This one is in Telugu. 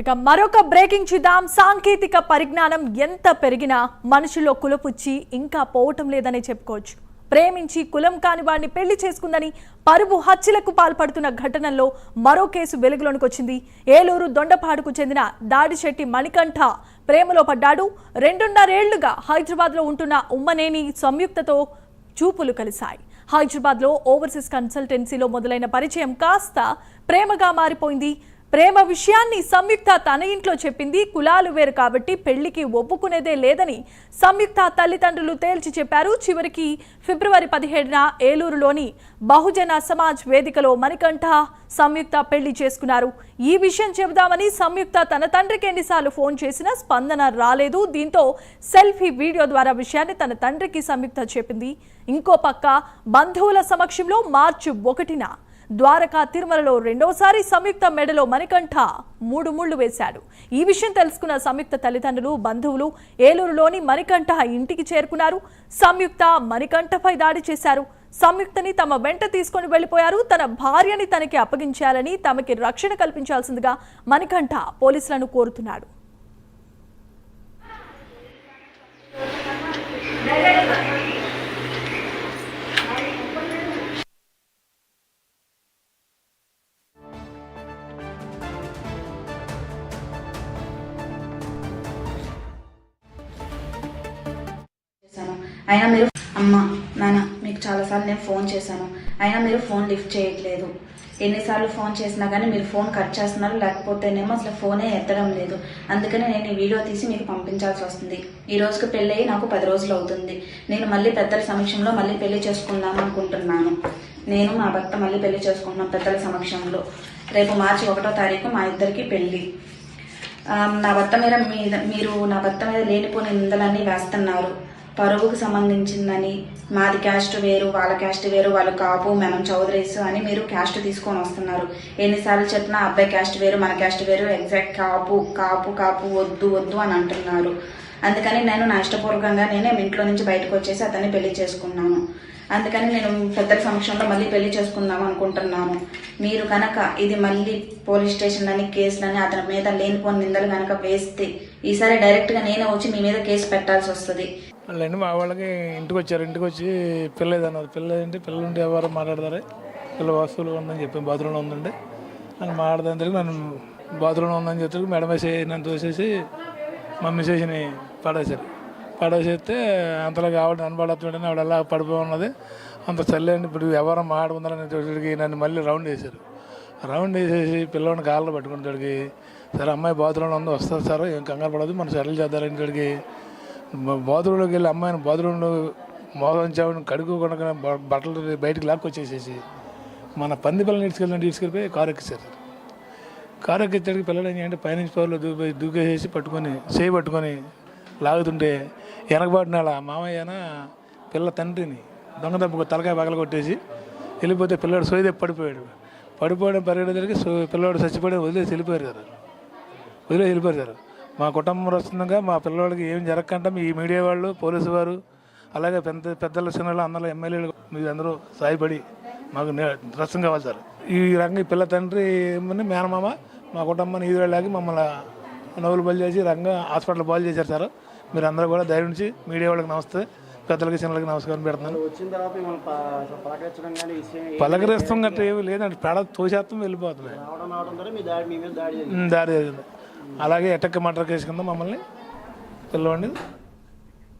ఇక మరొక బ్రేకింగ్ చూద్దాం. సాంకేతిక పరిజ్ఞానం ఎంత పెరిగినా మనుషుల్లో కులపుచ్చి ఇంకా పోవటం లేదనే చెప్పుకోవచ్చు. ప్రేమించి కులం కాని వాడిని పెళ్ళి చేసుకుందని పరువు హత్యలకు పాల్పడుతున్న ఘటనలో మరో కేసు వెలుగులోనికి వచ్చింది. ఏలూరు దొండపాడుకు చెందిన దాడిశెట్టి మణికంఠ ప్రేమలో పడ్డాడు. రెండున్నరేళ్ళుగా హైదరాబాద్లో ఉంటున్న ఉమ్మనేని సంయుక్తతో చూపులు కలిశాయి. హైదరాబాద్లో ఓవర్సీస్ కన్సల్టెన్సీలో మొదలైన పరిచయం కాస్త ప్రేమగా మారిపోయింది. ప్రేమ విషయాన్ని సంయుక్త తన ఇంట్లో చెప్పింది కులాలు వేరు కాబట్టి పెళ్ళికి ఒప్పుకునేదే లేదని సంయుక్త తల్లిదండ్రులు తేల్చి చెప్పారు. చివరికి ఫిబ్రవరి పదిహేడున ఏలూరులోని బహుజన సమాజ్ వేదికలో మణికంఠ సంయుక్త పెళ్ళి చేసుకున్నారు. ఈ విషయం చెబుదామని సంయుక్త తన తండ్రికి ఎన్నిసార్లు ఫోన్ చేసినా స్పందన రాలేదు. దీంతో సెల్ఫీ వీడియో ద్వారా విషయాన్ని తన తండ్రికి సంయుక్త చెప్పింది. ఇంకో పక్క బంధువుల సమక్షంలో మార్చి ఒకటిన ద్వారకా తిరుమలలో రెండోసారి సంయుక్త మెడలో మణికంఠ మూడు ముళ్ళు వేశాడు. ఈ విషయం తెలుసుకున్న సంయుక్త తల్లిదండ్రులు బంధువులు ఏలూరులోని మణికంఠ ఇంటికి చేరుకున్నారు. సంయుక్త మణికంఠపై దాడి చేశారు. సంయుక్తని తమ వెంట తీసుకొని వెళ్ళిపోయారు తన భార్యని తనకి అప్పగించాలని తమకి రక్షణ కల్పించాల్సిందిగా మణికంఠ పోలీసులను కోరుతున్నాడు. అయినా మీరు అమ్మ నాన్న మీకు చాలాసార్లు నేను ఫోన్ చేశాను. అయినా మీరు ఫోన్ లిఫ్ట్ చేయట్లేదు. ఎన్నిసార్లు ఫోన్ చేసినా కానీ మీరు ఫోన్ కట్ చేస్తున్నారు లేకపోతేనేమో అసలు ఫోనే ఎత్తడం లేదు. అందుకని నేను ఈ వీడియో తీసి మీకు పంపించాల్సి వస్తుంది. ఈ రోజుకి పెళ్ళి అయ్యి నాకు పది రోజులు అవుతుంది. నేను మళ్ళీ పెద్దల సమక్షంలో మళ్ళీ పెళ్ళి చేసుకుందాం అనుకుంటున్నాను. నేను మా భర్త మళ్ళీ పెళ్ళి చేసుకుంటున్నాం పెద్దల సమక్షంలో. రేపు మార్చి ఒకటో తారీఖు మా ఇద్దరికి పెళ్ళి. నా భర్త మీద మీద మీరు నా భర్త మీద లేనిపోని నిందలన్నీ వేస్తున్నారు. పరువుకు సంబంధించిందని మాది క్యాస్ట్ వేరు వాళ్ళ క్యాస్ట్ వేరు వాళ్ళు కాపు మనం చౌదరీస్ అని మీరు క్యాస్ట్ తీసుకొని వస్తున్నారు. ఎన్నిసార్లు చెప్పినా అబ్బాయి క్యాస్ట్ వేరు మన క్యాస్ట్ వేరు ఎగ్జాక్ట్ కాపు కాపు కాపు వద్దు వద్దు అని అంటున్నారు. అందుకని నేను నా ఇష్టపూర్వకంగా నేనే ఇంట్లో నుంచి బయటకు వచ్చేసి అతన్ని పెళ్ళి చేసుకున్నాను. అందుకని నేను పెద్దల సమక్షంలో మళ్ళీ పెళ్ళి చేసుకుందాం అనుకుంటున్నాను. మీరు కనుక ఇది మళ్ళీ పోలీస్ స్టేషన్లని కేసులని అతని మీద లేనిపోని నిందలు కనుక వేస్తే ఈసారి డైరెక్ట్గా నేనే వచ్చి మీ మీద కేసు పెట్టాల్సి వస్తుంది. వాళ్ళండి మా వాళ్ళకి ఇంటికి వచ్చారు ఇంటికి వచ్చి పిల్ల అన్నారు. పిల్ల పిల్లలు ఉంటే ఎవరు మాట్లాడతారే? పిల్ల వస్తువులు ఉందని చెప్పి బాత్రూంలో ఉందండి. అని మాట్లాడదానికి నన్ను బాత్రూంలో ఉందని చెప్పి మేడం వేసి నన్ను తోసేసి మమ్మీ చేసిని పడేశారు. పడేసేస్తే అంతలో ఆవిడ నన్ను పడతాడని ఆవిడ అలా పడిపోన్నది అంత చల్లండి ఇప్పుడు ఎవరు మాట్లాడుకుందారని నన్ను మళ్ళీ రౌండ్ వేశారు. రౌండ్ వేసేసి పిల్లవాడిని కాళ్ళు పట్టుకుంటాడికి సరే అమ్మాయి బాత్రూంలో ఉంది వస్తుంది సార్ ఏం కంగారు పడదు మనం సెటిల్ చేద్దాం ఇక్కడికి బాత్రూంలోకి వెళ్ళి అమ్మాయిని బాత్రూంలో మోసం చావుని కడుగు బ- బట్టలు బయటికి లాక్కొచ్చేసేసి మన పంది పిల్లలు తీసుకెళ్ళినట్టు తీసుకెళ్ళిపోయి కారు ఎక్కిస్తారు కారు ఎక్కించడానికి పిల్లలు ఏం పైనుంచి పవర్లో దూపి దూకేసేసి పట్టుకొని చేయి పట్టుకొని లాగుతుంటే వెనకబాటున వాళ్ళ మామయ్యన పిల్ల తండ్రిని దొంగ దెబ్బకు తలకాయ పగల కొట్టేసి వెళ్ళిపోతే పిల్లడు సోయి పడిపోయాడు. పడిపోవడం పరిగెడేసరికి సో పిల్లవాడు చచ్చిపోయి వదిలేసి వెళ్ళిపోయారు సార్ వదిలేసి వెళ్ళిపోయారు సార్ మా కుటుంబం వస్తుండగా మా పిల్లవాడికి ఏం జరగకుండా మీ మీడియా వాళ్ళు పోలీసు వారు అలాగే పెద్ద పెద్దల చిన్నలు అందరూ ఎమ్మెల్యేలు మీరు అందరూ సాయపడి మాకు రసం కావాలి సార్. ఈ రంగ ఈ పిల్ల తండ్రి ఏమని మేనమామ మా కుటుంబాన్ని ఈదు వెళ్ళాకి మమ్మల్ని నవ్వులు బలి చేసి రంగ హాస్పిటల్ బాల్ చేశారు సార్. మీరు అందరూ కూడా ధైర్యం నుంచి మీడియా వాళ్ళకి నమస్తే పెద్దలకి చిన్నలకి నమస్కారం పెడుతున్నాను. పలకరిస్తాం గట్రా ఏమి లేదండి. పెడ తోసేస్తాం వెళ్ళిపోతున్నాయి దారి అలాగే ఎటక్ మటర్ కేసు కింద మమ్మల్ని పిలవండి.